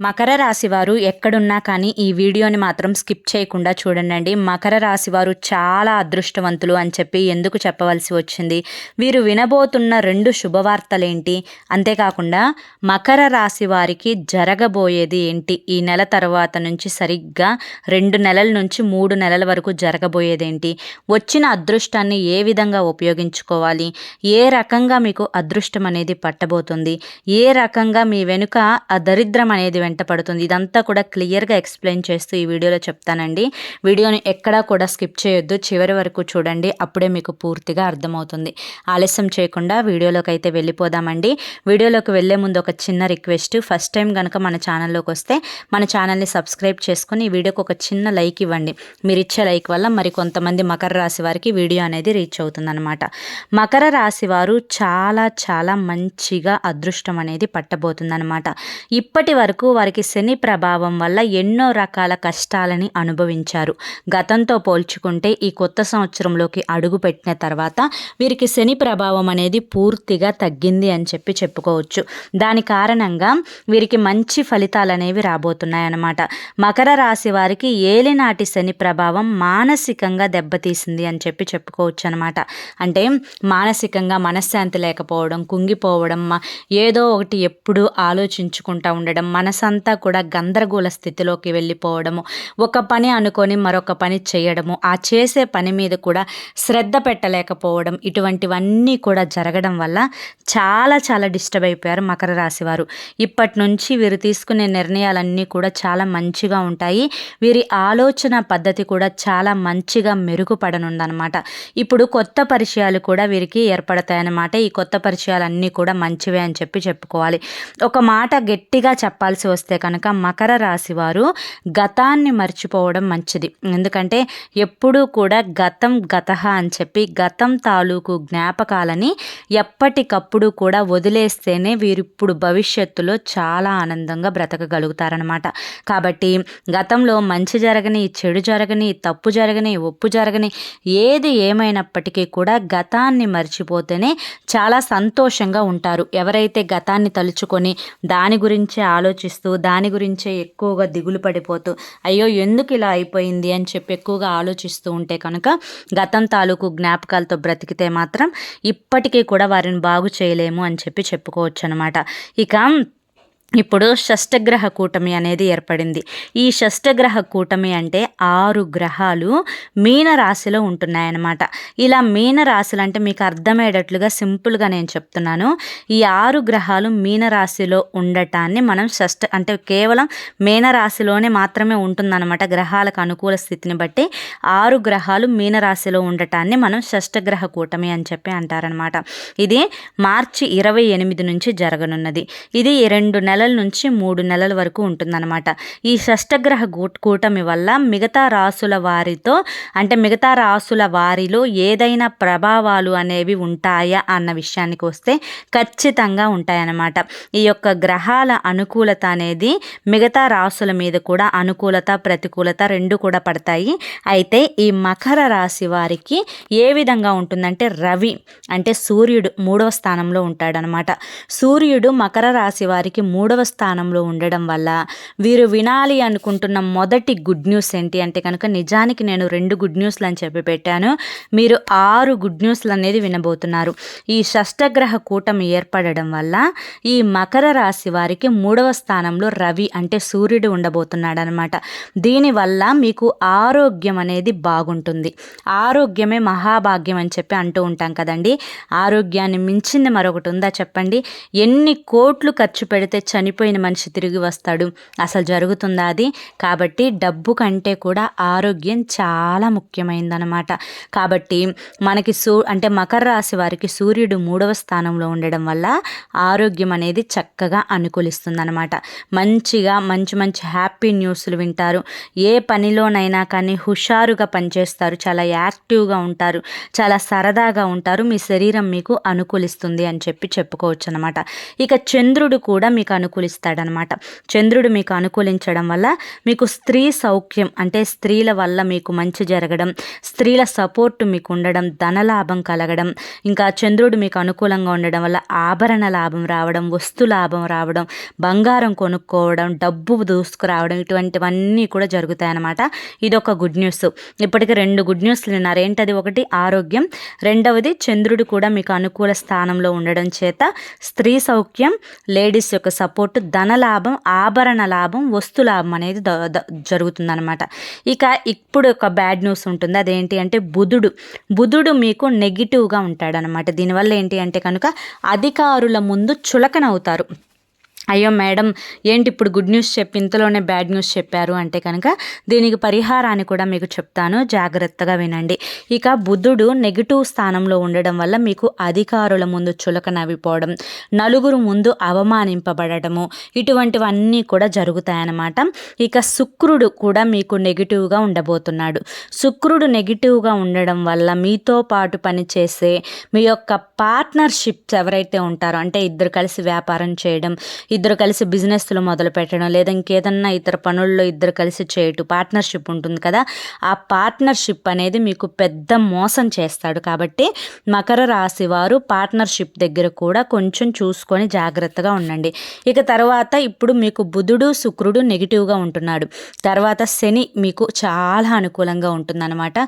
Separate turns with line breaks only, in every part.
మకర రాశి వారు ఎక్కడున్నా కానీ ఈ వీడియోని మాత్రం స్కిప్ చేయకుండా చూడండి మకర రాశి వారు చాలా అదృష్టవంతులు అని చెప్పి ఎందుకు చెప్పవలసి వచ్చింది? వీరు వినబోతున్న రెండు శుభవార్తలేంటి? అంతేకాకుండా మకర రాశి వారికి జరగబోయేది ఏంటి? ఈ నెల తర్వాత నుంచి సరిగ్గా రెండు నెలల నుంచి మూడు నెలల వరకు జరగబోయేదేంటి? వచ్చిన అదృష్టాన్ని ఏ విధంగా ఉపయోగించుకోవాలి? ఏ రకంగా మీకు అదృష్టం అనేది పట్టబోతుంది? ఏ రకంగా మీ వెనుక ఆ దరిద్రం అనేది వెంట పడుతుంది. ఇదంతా కూడా క్లియర్గా ఎక్స్ప్లెయిన్ చేస్తూ ఈ వీడియోలో చెప్తానండి. వీడియోని ఎక్కడా కూడా స్కిప్ చేయొద్దు. చివరి వరకు చూడండి. అప్పుడే మీకు పూర్తిగా అర్థమవుతుంది. ఆలస్యం చేయకుండా వీడియోలోకి అయితే వెళ్ళిపోదామండి. వీడియోలోకి వెళ్ళే ముందు ఒక చిన్న రిక్వెస్ట్. ఫస్ట్ టైం కనుక మన ఛానల్లోకి వస్తే మన ఛానల్ని సబ్స్క్రైబ్ చేసుకుని ఈ వీడియోకి ఒక చిన్న లైక్ ఇవ్వండి. మీరు ఇచ్చే లైక్ వల్ల మరి కొంతమంది మకర రాశి వారికి వీడియో అనేది రీచ్ అవుతుందన్నమాట. మకర రాశి వారు చాలా చాలా మంచిగా అదృష్టం అనేది పట్టబోతుందన్నమాట. ఇప్పటి వరకు వారికి శని ప్రభావం వల్ల ఎన్నో రకాల కష్టాలని అనుభవించారు. గతంతో పోల్చుకుంటే ఈ కొత్త సంవత్సరంలోకి అడుగు పెట్టిన తర్వాత వీరికి శని ప్రభావం అనేది పూర్తిగా తగ్గింది అని చెప్పి చెప్పుకోవచ్చు. దాని కారణంగా వీరికి మంచి ఫలితాలు అనేవి రాబోతున్నాయన్నమాట. మకర రాశి వారికి ఏలినాటి శని ప్రభావం మానసికంగా దెబ్బతీసింది అని చెప్పి చెప్పుకోవచ్చు అనమాట అంటే మానసికంగా మనశ్శాంతి లేకపోవడం కుంగిపోవడం ఏదో ఒకటి ఎప్పుడు ఆలోచించుకుంటూ ఉండడం మనసంతా కూడా గందరగోళ స్థితిలోకి వెళ్ళిపోవడము ఒక పని అనుకొని మరొక పని చేయడము ఆ చేసే పని మీద కూడా శ్రద్ధ పెట్టలేకపోవడం ఇటువంటివన్నీ కూడా జరగడం వల్ల చాలా చాలా డిస్టర్బ్ అయిపోయారు మకర రాశి వారు. ఇప్పటి నుంచి వీరు తీసుకునే నిర్ణయాలన్నీ కూడా చాలా మంచిగా ఉంటాయి. వీరి ఆలోచన పద్ధతి కూడా చాలా మంచిగా మెరుగుపడనుందనమాట ఇప్పుడు కొత్త పరిచయాలు కూడా వీరికి ఏర్పడతాయన్నమాట. ఈ కొత్త పరిచయాలన్నీ కూడా మంచివే అని చెప్పి చెప్పుకోవాలి. ఒక మాట గట్టిగా చెప్పాల్సి వస్తే కనుక మకర రాశి వారు గతాన్ని మర్చిపోవడం మంచిది. ఎందుకంటే ఎప్పుడూ కూడా గతం గత అని చెప్పి గతం తాలూకు జ్ఞాపకాలని ఎప్పటికప్పుడు కూడా వదిలేస్తేనే వీరిప్పుడు భవిష్యత్తులో చాలా ఆనందంగా బ్రతకగలుగుతారనమాట. కాబట్టి గతంలో మంచి జరగని చెడు జరగని తప్పు జరగని ఒప్పు జరగని ఏది ఏమైనప్పటికీ కూడా గతాన్ని మర్చిపోతేనే చాలా సంతోషంగా ఉంటారు. ఎవరైతే గతాన్ని తలుచుకొని దాని గురించి ఆలోచిస్తూ దాని గురించే ఎక్కువగా దిగులు పడిపోతూ అయ్యో ఎందుకు ఇలా అయిపోయింది అని చెప్పి ఎక్కువగా ఆలోచిస్తూ ఉంటే కనుక గతం తాలూకు జ్ఞాపకాలతో బ్రతికితే మాత్రం ఇప్పటికీ కూడా వారిని బాగు చేయలేము అని చెప్పి చెప్పుకోవచ్చు అనమాట ఇక ఇప్పుడు షష్టగ్రహ కూటమి అనేది ఏర్పడింది. ఈ షష్టగ్రహ కూటమి అంటే ఆరు గ్రహాలు మీన రాశిలో ఉంటున్నాయన్నమాట. ఇలా మీన రాశులు అంటే మీకు అర్థమయ్యేటట్లుగా సింపుల్గా నేను చెప్తున్నాను. ఈ ఆరు గ్రహాలు మీన రాశిలో ఉండటాన్ని మనం షష్ట అంటే కేవలం మీన రాశిలోనే మాత్రమే ఉంటుందన్నమాట. గ్రహాలకు అనుకూల స్థితిని బట్టి ఆరు గ్రహాలు మీన రాశిలో ఉండటాన్ని మనం షష్టగ్రహ కూటమి అని చెప్పి అంటారనమాట ఇది మార్చి ఇరవై ఎనిమిది నుంచి జరగనున్నది. ఇది రెండు నెలల నెలల నుంచి మూడు నెలల వరకు ఉంటుందన్నమాట. ఈ షష్టగ్రహ కూటమి వల్ల మిగతా రాసుల వారితో అంటే మిగతా రాసుల వారిలో ఏదైనా ప్రభావాలు అనేవి ఉంటాయా అన్న విషయానికి వస్తే ఖచ్చితంగా ఉంటాయన్నమాట. ఈ యొక్క గ్రహాల అనుకూలత అనేది మిగతా రాసుల మీద కూడా అనుకూలత ప్రతికూలత రెండు కూడా పడతాయి. అయితే ఈ మకర రాశి వారికి ఏ విధంగా ఉంటుందంటే రవి అంటే సూర్యుడు మూడవ స్థానంలో ఉంటాడనమాట సూర్యుడు మకర రాశి వారికి మూడవ స్థానంలో ఉండడం వల్ల వీరు వినాలి అనుకుంటున్న మొదటి గుడ్ న్యూస్ ఏంటి అంటే కనుక నిజానికి నేను రెండు గుడ్ న్యూస్లు అని చెప్పి పెట్టాను. మీరు ఆరు గుడ్ న్యూస్లు అనేది వినబోతున్నారు. ఈ షష్టగ్రహ కూటమి ఏర్పడడం వల్ల ఈ మకర రాశి వారికి మూడవ స్థానంలో రవి అంటే సూర్యుడు ఉండబోతున్నాడు అనమాట దీనివల్ల మీకు ఆరోగ్యం అనేది బాగుంటుంది. ఆరోగ్యమే మహాభాగ్యం అని చెప్పి అంటూ ఉంటాం కదండి. ఆరోగ్యాన్ని మించింది మరొకటి ఉందా చెప్పండి? ఎన్ని కోట్లు ఖర్చు పెడితే చనిపోయిన మనిషి తిరిగి వస్తాడు. అసలు జరుగుతుందా అది? కాబట్టి డబ్బు కంటే కూడా ఆరోగ్యం చాలా ముఖ్యమైనదనమాట కాబట్టి మనకి సూ అంటే మకర రాశి వారికి సూర్యుడు మూడవ స్థానంలో ఉండడం వల్ల ఆరోగ్యం అనేది చక్కగా అనుకూలిస్తుందనమాట మంచిగా మంచి మంచి హ్యాపీ న్యూస్లు వింటారు. ఏ పనిలోనైనా కానీ హుషారుగా పనిచేస్తారు. చాలా యాక్టివ్గా ఉంటారు. చాలా సరదాగా ఉంటారు. మీ శరీరం మీకు అనుకూలిస్తుంది అని చెప్పి చెప్పుకోవచ్చు అనమాట ఇక చంద్రుడు కూడా మీకు అను అనుకూలిస్తాడనమాట. చంద్రుడు మీకు అనుకూలించడం వల్ల మీకు స్త్రీ సౌఖ్యం అంటే స్త్రీల వల్ల మీకు మంచి జరగడం స్త్రీల సపోర్ట్ మీకు ఉండడం ధనలాభం కలగడం ఇంకా చంద్రుడు మీకు అనుకూలంగా ఉండడం వల్ల ఆభరణ లాభం రావడం వస్తు లాభం రావడం బంగారం కొనుక్కోవడం డబ్బు దూసుకురావడం ఇటువంటివన్నీ కూడా జరుగుతాయన్నమాట. ఇది ఒక గుడ్ న్యూస్. ఇప్పటికి రెండు గుడ్ న్యూస్లు విన్నారు. ఏంటది ఒకటి? ఆరోగ్యం. రెండవది చంద్రుడు కూడా మీకు అనుకూల స్థానంలో ఉండడం చేత స్త్రీ సౌఖ్యం లేడీస్ యొక్క సపోర్ట్ ధన లాభం ఆభరణ లాభం వస్తు లాభం అనేది జరుగుతుందనమాట ఇక ఇప్పుడు ఒక బ్యాడ్ న్యూస్ ఉంటుంది. అదేంటి అంటే బుధుడు. బుధుడు మీకు నెగిటివ్గా ఉంటాడనమాట దీనివల్ల ఏంటి అంటే కనుక అధికారుల ముందు చులకనవుతారు. అయ్యో మేడం ఏంటి ఇప్పుడు గుడ్ న్యూస్ చెప్పి ఇంతలోనే బ్యాడ్ న్యూస్ చెప్పారు అంటే కనుక దీనికి పరిహారాన్ని కూడా మీకు చెప్తాను. జాగ్రత్తగా వినండి. ఇక బుద్ధుడు నెగిటివ్ స్థానంలో ఉండడం వల్ల మీకు అధికారుల ముందు చులక నవ్విపోవడం నలుగురు ముందు అవమానింపబడటము ఇటువంటివన్నీ కూడా జరుగుతాయన్నమాట. ఇక శుక్రుడు కూడా మీకు నెగిటివ్గా ఉండబోతున్నాడు. శుక్రుడు నెగిటివ్గా ఉండడం వల్ల మీతో పాటు పనిచేసే మీ యొక్క పార్ట్నర్షిప్స్ ఎవరైతే ఉంటారో అంటే ఇద్దరు కలిసి వ్యాపారం చేయడం ఇద్దరు కలిసి బిజినెస్లు మొదలు పెట్టడం లేదా ఇంకేదన్నా ఇతర పనుల్లో ఇద్దరు కలిసి చేయటం పార్ట్నర్షిప్ ఉంటుంది కదా. ఆ పార్ట్నర్షిప్ అనేది మీకు పెద్ద మోసం చేస్తాడు. కాబట్టి మకర రాశి వారు పార్ట్నర్షిప్ దగ్గర కూడా కొంచెం చూసుకొని జాగ్రత్తగా ఉండండి. ఇక తర్వాత ఇప్పుడు మీకు బుధుడు శుక్రుడు నెగిటివ్గా ఉంటున్నాడు. తర్వాత శని మీకు చాలా అనుకూలంగా ఉంటుందన్నమాట.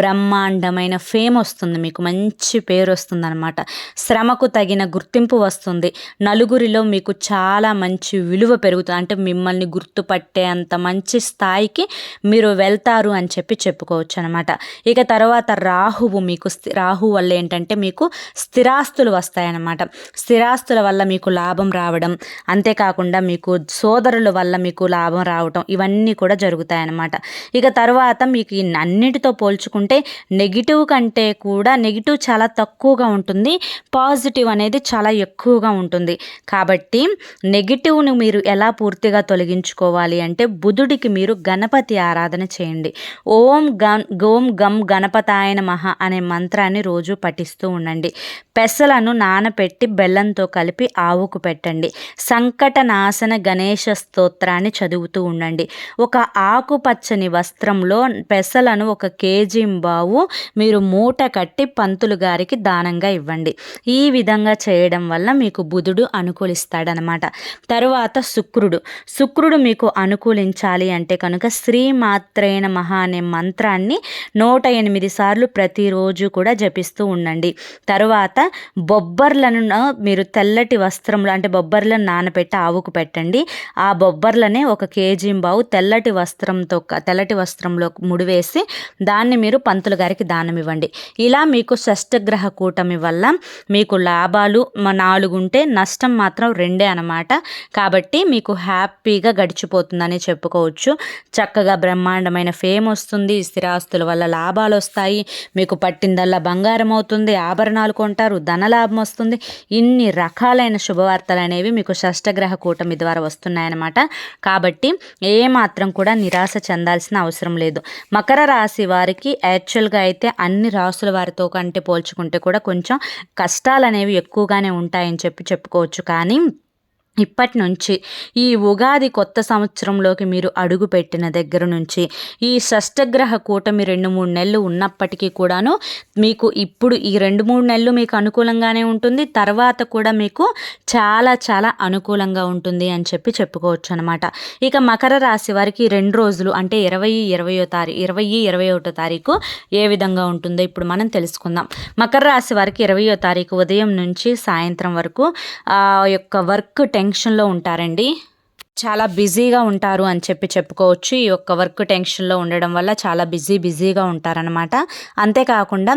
బ్రహ్మాండమైన ఫేమ్ వస్తుంది. మీకు మంచి పేరు వస్తుందన్నమాట. శ్రమకు తగిన గుర్తింపు వస్తుంది. నలుగురిలో మీకు చాలా చాలా మంచి విలువ పెరుగుతుంది. అంటే మిమ్మల్ని గుర్తుపట్టే అంత మంచి స్థాయికి మీరు వెళ్తారు అని చెప్పి చెప్పుకోవచ్చు అనమాట ఇక తర్వాత రాహువు మీకు రాహు వల్ల ఏంటంటే మీకు స్థిరాస్తులు వస్తాయన్నమాట. స్థిరాస్తుల వల్ల మీకు లాభం రావడం అంతేకాకుండా మీకు సోదరుల వల్ల మీకు లాభం రావటం ఇవన్నీ కూడా జరుగుతాయన్నమాట. ఇక తర్వాత మీకు అన్నిటితో పోల్చుకుంటే నెగిటివ్ కంటే కూడా నెగిటివ్ చాలా తక్కువగా ఉంటుంది. పాజిటివ్ అనేది చాలా ఎక్కువగా ఉంటుంది. కాబట్టి నెగిటివ్ను మీరు ఎలా పూర్తిగా తొలగించుకోవాలి అంటే బుధుడికి మీరు గణపతి ఆరాధన చేయండి. ఓం గం గోం గం గణపతాయన మహా అనే మంత్రాన్ని రోజు పఠిస్తూ ఉండండి. పెసలను నానపెట్టి బెల్లంతో కలిపి ఆవుకు పెట్టండి. సంకట నాశన గణేష స్తోత్రాన్ని చదువుతూ ఉండండి. ఒక ఆకుపచ్చని వస్త్రంలో పెసలను ఒక కేజీ బావు మీరు మూట కట్టి పంతులు గారికి దానంగా ఇవ్వండి. ఈ విధంగా చేయడం వల్ల మీకు బుధుడు అనుకూలిస్తాడనమాట. తరువాత శుక్రుడు. శుక్రుడు మీకు అనుకూలించాలి అంటే కనుక శ్రీ మాత్రేణ మహా అనే మంత్రాన్ని నూట ఎనిమిది సార్లు ప్రతిరోజు కూడా జపిస్తూ ఉండండి. తరువాత బొబ్బర్లను మీరు తెల్లటి వస్త్రంలో అంటే బొబ్బర్లను నానబెట్టి ఆవుకు పెట్టండి. ఆ బొబ్బర్లనే ఒక కేజీ బావు తెల్లటి వస్త్రంతో తెల్లటి వస్త్రంలో ముడివేసి దాన్ని మీరు పంతులు గారికి దానం ఇవ్వండి. ఇలా మీకు షష్టగ్రహ కూటమి వల్ల మీకు లాభాలు నాలుగు ఉంటే నష్టం మాత్రం రెండే అనమాట. కాబట్టి మీకు హ్యాపీగా గడిచిపోతుందని చెప్పుకోవచ్చు. చక్కగా బ్రహ్మాండమైన ఫేమ్ వస్తుంది. స్థిరాస్తుల వల్ల లాభాలు వస్తాయి. మీకు పట్టిందల్లా బంగారం అవుతుంది. ఆభరణాలు కొంటారు. ధనలాభం వస్తుంది. ఇన్ని రకాలైన శుభవార్తలు అనేవి మీకు షష్టగ్రహ కూటమి ద్వారా వస్తున్నాయన్నమాట. కాబట్టి ఏమాత్రం కూడా నిరాశ చెందాల్సిన అవసరం లేదు. మకర రాశి వారికి యాక్చువల్గా అయితే అన్ని రాసుల వారితో కంటే పోల్చుకుంటే కూడా కొంచెం కష్టాలు అనేవి ఎక్కువగానే ఉంటాయని చెప్పి చెప్పుకోవచ్చు. కానీ ఇప్పటి నుంచి ఈ ఉగాది కొత్త సంవత్సరంలోకి మీరు అడుగు పెట్టిన దగ్గర నుంచి ఈ షష్టగ్రహ కూటమి రెండు మూడు నెలలు ఉన్నప్పటికీ కూడాను మీకు ఇప్పుడు ఈ రెండు మూడు నెలలు మీకు అనుకూలంగానే ఉంటుంది. తర్వాత కూడా మీకు చాలా చాలా అనుకూలంగా ఉంటుంది అని చెప్పి చెప్పుకోవచ్చు అనమాట ఇక మకర రాశి వారికి రెండు రోజులు అంటే ఇరవై ఇరవయో తారీఖు ఇరవై ఇరవై ఒకటో తారీఖు ఏ విధంగా ఉంటుందో ఇప్పుడు మనం తెలుసుకుందాం. మకర రాశి వారికి ఇరవయో తారీఖు ఉదయం నుంచి సాయంత్రం వరకు ఆ యొక్క వర్క్ టెన్ జంక్షన్లో ఉంటారండి. చాలా బిజీగా ఉంటారు అని చెప్పి చెప్పుకోవచ్చు. ఈ యొక్క వర్క్ టెన్షన్లో ఉండడం వల్ల చాలా బిజీ బిజీగా ఉంటారనమాట అంతేకాకుండా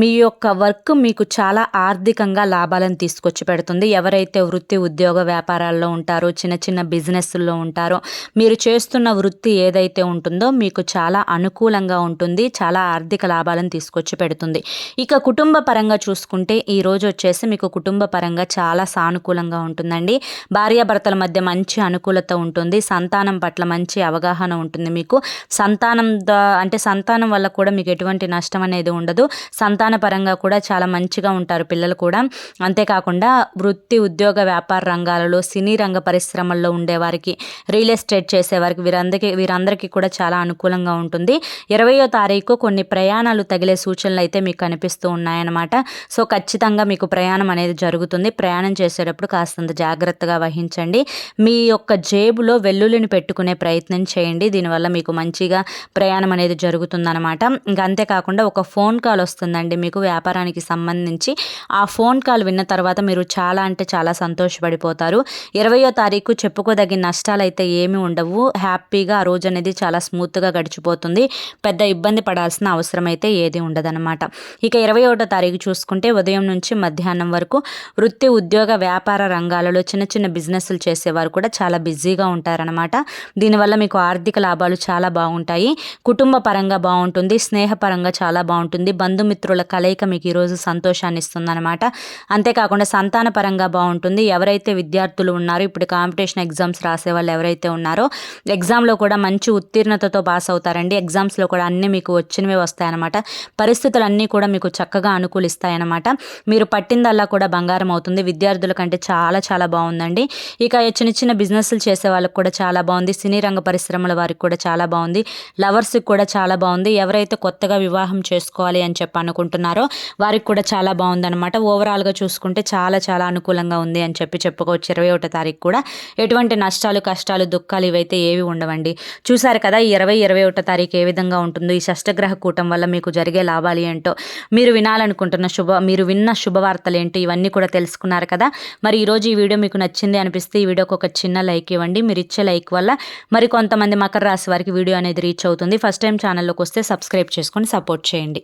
మీ యొక్క వర్క్ మీకు చాలా ఆర్థికంగా లాభాలను తీసుకొచ్చి పెడుతుంది. ఎవరైతే వృత్తి ఉద్యోగ వ్యాపారాల్లో ఉంటారో చిన్న చిన్న బిజినెస్ల్లో ఉంటారో మీరు చేస్తున్న వృత్తి ఏదైతే ఉంటుందో మీకు చాలా అనుకూలంగా ఉంటుంది. చాలా ఆర్థిక లాభాలను తీసుకొచ్చి పెడుతుంది. ఇక కుటుంబ పరంగా చూసుకుంటే ఈరోజు వచ్చేసి మీకు కుటుంబ పరంగా చాలా సానుకూలంగా ఉంటుందండి. భార్యాభర్తల మధ్య మంచి అనుకూల అనుకూలత ఉంటుంది. సంతానం పట్ల మంచి అవగాహన ఉంటుంది మీకు. సంతానం అంటే సంతానం వల్ల కూడా మీకు ఎటువంటి నష్టం అనేది ఉండదు. సంతాన పరంగా కూడా చాలా మంచిగా ఉంటారు పిల్లలు కూడా. అంతేకాకుండా వృత్తి ఉద్యోగ వ్యాపార రంగాలలో సినీ రంగ పరిశ్రమల్లో ఉండేవారికి రియల్ ఎస్టేట్ చేసేవారికి వీరందరికీ వీరందరికీ కూడా చాలా అనుకూలంగా ఉంటుంది. ఇరవయో తారీఖు కొన్ని ప్రయాణాలు తగిలే సూచనలు అయితే మీకు కనిపిస్తూ ఉన్నాయన్నమాట. సో ఖచ్చితంగా మీకు ప్రయాణం అనేది జరుగుతుంది. ప్రయాణం చేసేటప్పుడు కాస్తంత జాగ్రత్తగా వహించండి. మీ యొక్క జేబులో వెల్లుల్లిని పెట్టుకునే ప్రయత్నం చేయండి. దీనివల్ల మీకు మంచిగా ప్రయాణం అనేది జరుగుతుందన్నమాట. ఇంకా అంతేకాకుండా ఒక ఫోన్ కాల్ వస్తుందండి. మీకు వ్యాపారానికి సంబంధించి ఆ ఫోన్ కాల్ విన్న తర్వాత మీరు చాలా అంటే చాలా సంతోషపడిపోతారు. ఇరవయో తారీఖు చెప్పుకోదగిన నష్టాలు అయితే ఏమీ ఉండవు. హ్యాపీగా ఆ రోజు అనేది చాలా స్మూత్గా గడిచిపోతుంది. పెద్ద ఇబ్బంది పడాల్సిన అవసరం అయితే ఏది ఉండదన్నమాట. ఇక ఇరవై ఒకటో తారీఖు చూసుకుంటే ఉదయం నుంచి మధ్యాహ్నం వరకు వృత్తి ఉద్యోగ వ్యాపార రంగాలలో చిన్న చిన్న బిజినెస్లు చేసేవారు కూడా చాలా బిజీగా ఉంటారనమాట దీనివల్ల మీకు ఆర్థిక లాభాలు చాలా బాగుంటాయి. కుటుంబ పరంగా బాగుంటుంది స్నేహపరంగా చాలా బాగుంటుంది. బంధుమిత్రుల కలయిక మీకు ఈరోజు సంతోషాన్ని ఇస్తుందన్నమాట. అంతేకాకుండా సంతాన పరంగా బాగుంటుంది. ఎవరైతే విద్యార్థులు ఉన్నారో ఇప్పుడు కాంపిటీషన్ ఎగ్జామ్స్ రాసే వాళ్ళు ఎవరైతే ఉన్నారో ఎగ్జామ్లో కూడా మంచి ఉత్తీర్ణతతో పాస్ అవుతారండి. ఎగ్జామ్స్లో కూడా అన్నీ మీకు వచ్చినవే వస్తాయన్నమాట. పరిస్థితులు అన్నీ కూడా మీకు చక్కగా అనుకూలిస్తాయన్నమాట. మీరు పట్టిందల్లా కూడా బంగారం అవుతుంది. విద్యార్థుల కంటే చాలా చాలా బాగుందండి. ఇక చిన్న చిన్న బిజినెస్లు చేసే వాళ్ళకి కూడా చాలా బాగుంది. సినీ రంగ పరిశ్రమల వారికి కూడా చాలా బాగుంది. లవర్స్కి కూడా చాలా బాగుంది. ఎవరైతే కొత్తగా వివాహం చేసుకోవాలి అని చెప్పి అనుకుంటున్నారో వారికి కూడా చాలా బాగుందన్నమాట. ఓవరాల్గా చూసుకుంటే చాలా చాలా అనుకూలంగా ఉంది అని చెప్పి చెప్పుకోవచ్చు. ఇరవై ఒకటో తారీఖు కూడా ఎటువంటి నష్టాలు కష్టాలు దుఃఖాలు ఇవైతే ఏవి ఉండవండి. చూసారు కదా ఇరవై ఇరవై ఒకటో తారీఖు ఏ విధంగా ఉంటుందో ఈ షష్టగ్రహ కూటం వల్ల మీకు జరిగే లాభాలు ఏంటో మీరు వినాలనుకుంటున్న శుభ మీరు విన్న శుభవార్తలు ఏంటో ఇవన్నీ కూడా తెలుసుకున్నారు కదా. మరి ఈరోజు ఈ వీడియో మీకు నచ్చింది అనిపిస్తే ఈ వీడియోకి ఒక చిన్న లైక్ లైక్ ఇవ్వండి మీరు ఇచ్చే లైక్ వల్ల మరి కొంతమంది మకర రాశి వారికి వీడియో అనేది రీచ్ అవుతుంది. ఫస్ట్ టైం ఛానల్లోకి వస్తే సబ్స్క్రైబ్ చేసుకొని సపోర్ట్ చేయండి.